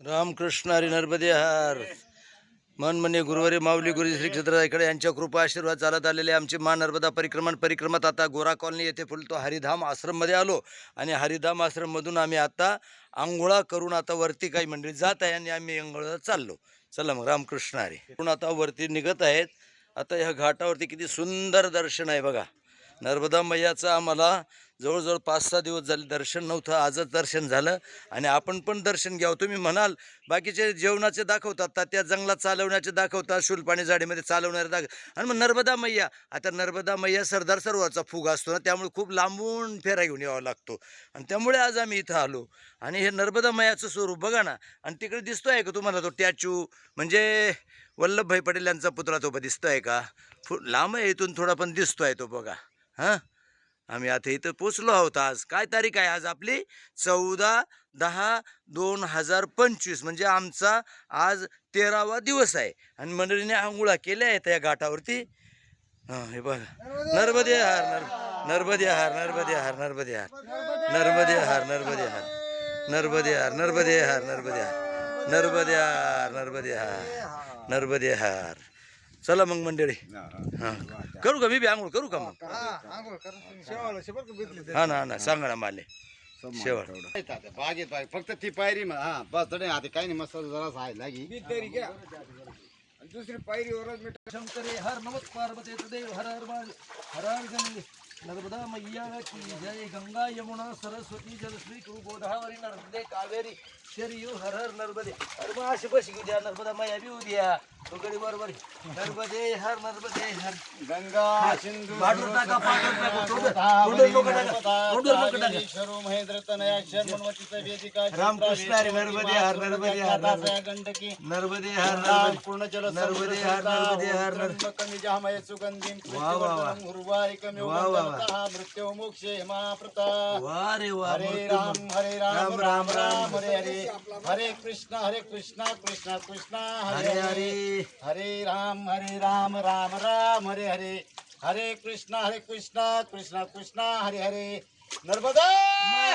रामकृष्ण हरी नर्मदे हार. मनमने गुरुवारी माऊली गुरु श्री क्षेत्र इकडे यांच्या कृपा आशीर्वाद चालत आलेले आमची मा नर्मदा परिक्रमण परिक्रमात आता गोरा कॉलनी येथे फुलतो हरिधाम आश्रममध्ये आलो. आणि हरिधाम आश्रममधून आम्ही आता आंघोळा करून आता वरती काही मंडळी जात आहे आणि आम्ही आंघोळा चाललो. चला मग रामकृष्ण हरी. पण आता वरती निघत आहेत. आता ह्या घाटावरती किती सुंदर दर्शन आहे बघा. नर्मदा मैयाचं आम्हाला जवळजवळ पाच सहा दिवस झाले दर्शन नव्हतं आजच दर्शन झालं आणि आपण पण दर्शन घ्यावं. तुम्ही म्हणाल बाकीचे जेवणाचे दाखवतात तात्या जंगलात चालवण्याचे दाखवतात शुलपाणी झाडीमध्ये चालवणारे दाख आणि मग नर्मदा मैया आता नर्मदा मैया सरदार सरोवरचा फुग असतो ना त्यामुळे खूप लांबून फेरा घेऊन यावा लागतो. आणि त्यामुळे आज आम्ही इथं आलो. आणि हे नर्मदा मैयाचं स्वरूप बघा ना आणि तिकडे दिसतो आहे का तुम्हाला तो टॅच्यू म्हणजे वल्लभभाई पटेल यांचा पुतळा तो दिसतो आहे का? फु लांब आहे इथून थोडा पण दिसतो आहे तो बघा. हां? आम्ही आता इथं पोचलो आहोत आज. काय तारीख आहे आज आपली? चौदा दहा दोन हजार पंचवीस. म्हणजे आमचा आज तेरावा दिवस आहे. आणि मंडळीने आंघोळा केल्या आहेत या घाटावरती. हां हे बघा. नर्मदे हार नर नर्मदे हार नर्मदे हार नर्मदे हार नर्मदे हार नर्मदे हार नर्मदे हार नर्मदे हार नर्मदे हार नर्मदे हार नर्मदे हार नर्मदे हार चला मग मंडळी. हां करू का मी बी आंघोळ करू का मग? हा ना हा ना सांगा ना. माले. शेवट. बागेत बाग. फक्त ती पायरी म- हा बस थोडे आता काही नाही मस्त जरा आहे लागी. दुसरी पायरीवरच मी शंकरे हर नमत पार्वती देव हर हर हर हर गंगे नर्मदा मैया की जय गंगा यमुना सरस्वती जलश्री कुरु गोदावरी नर्मदे कावेरी शरियू हर हर नर्मदे अरे मग अशी बशी घेऊ द्या नर्मदा मैया बी उद्या तो गडी बरोबर नर्मदे हर नर्मदे हर गंगा सिंधू पाठवून टाका, पाठवून टाका. तोंड- तोंडावर लोकं टाका. तोंडावर लोकं टाका. शरू महेंद्र तनयाक्षर मनवतीचं वेदिका रामकृष्ण हरी, नर्मदे हर, नर्मदे हर, नर्मदे. गंडकी नर्मदे हर नर्मदे पूर्ण जल नर्मदे हर, नर्मदे हर, नर- कमी जहामय सुगंधीम वा, वा, वा. उर्वारिकम वा, वा, वा. मृत्यू मोक्षे महाप्रता. वा रे वा हरे राम हरे राम राम, राम. हरे हरे. हरे कृष्ण हरे कृष्ण कृष्ण कृष्ण हरे हरे हरे. राम हरे राम राम राम हरे हरे. हरे कृष्ण हरे कृष्ण कृष्ण कृष्ण हरे हरे. नर्मदा!